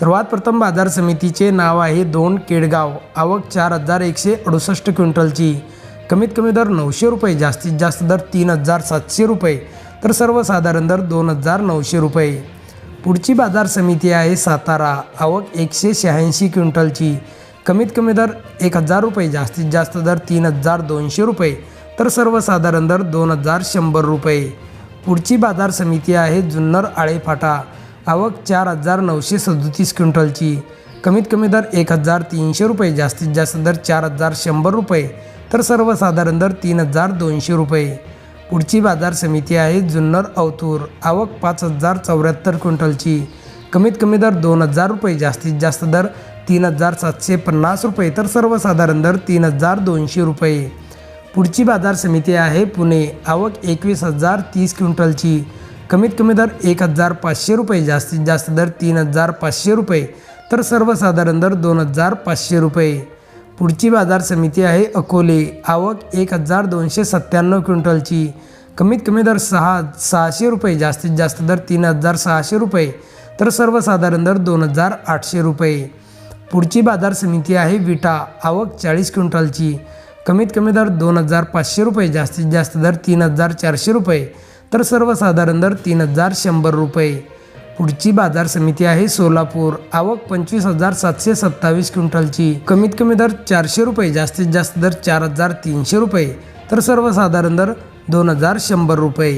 सर्वात प्रथम बाजार समितीचे नाव आहे दोन केडगाव. आवक चार हजार एकशे अडुसष्ट क्विंटलची. कमीत कमी दर नऊशे रुपये जास्तीत जास्त दर तीन हजार सातशे रुपये तर सर्वसाधारण दर दोन हजार नऊशे रुपये. पुढची बाजार समिती आहे सातारा. आवक एकशे शहाऐंशी क्विंटलची. कमीत कमी दर एक हजार रुपये जास्तीत जास्त दर तीन हजार दोनशे रुपये तर सर्वसाधारण दर दोन हजार शंभर रुपये. पुढची बाजार समिती आहे जुन्नर आळेफाटा. आवक चार हजार नऊशे सदोतीस क्विंटलची. कमीत कमी दर एक हजार तीनशे रुपये जास्तीत जास्त दर चार हजार शंभर रुपये तर सर्वसाधारण दर तीन हजार दोनशे रुपये. पुढची बाजार समिती आहे जुन्नर अवतूर आवक पाच हजार चौऱ्याहत्तर क्विंटलची. कमीत कमी दर दोन हजार रुपये जास्तीत जास्त दर तीन हजार सातशे पन्नास रुपये तर सर्वसाधारण दर तीन हजार दोनशे रुपये. पुढची बाजार समिती आहे पुणे आवक एकवीस हजार तीस क्विंटलची. कमीत कमी दर एक हजार पाचशे रुपये जास्तीत जास्त दर तीन हजार पाचशे रुपये तर सर्वसाधारण दर दोन हजार पाचशे रुपये. पुढची बाजार समिती आहे अकोले. आवक एक हजार दोनशे सत्त्याण्णव क्विंटलची. कमीत कमी दर सहा सहाशे रुपये जास्तीत जास्त दर तीन हजार सहाशे रुपये तर सर्वसाधारण दर दोन हजार आठशे रुपये. पुढची बाजार समिती आहे विटा. आवक चाळीस क्विंटलची. कमीत कमी दर दोन हजार पाचशे रुपये जास्तीत जास्त दर तीन हजार चारशे रुपये तर सर्वसाधारण दर तीन हजार शंभर रुपये. पुढची बाजार समिती आहे सोलापूर. आवक पंचवीस हजार सातशे सत्तावीस क्विंटलची. कमीत कमी दर चारशे रुपये जास्तीत जास्त दर चार हजार तीनशे रुपये. तर सर्वसाधारण दर दोन हजार शंभर रुपये.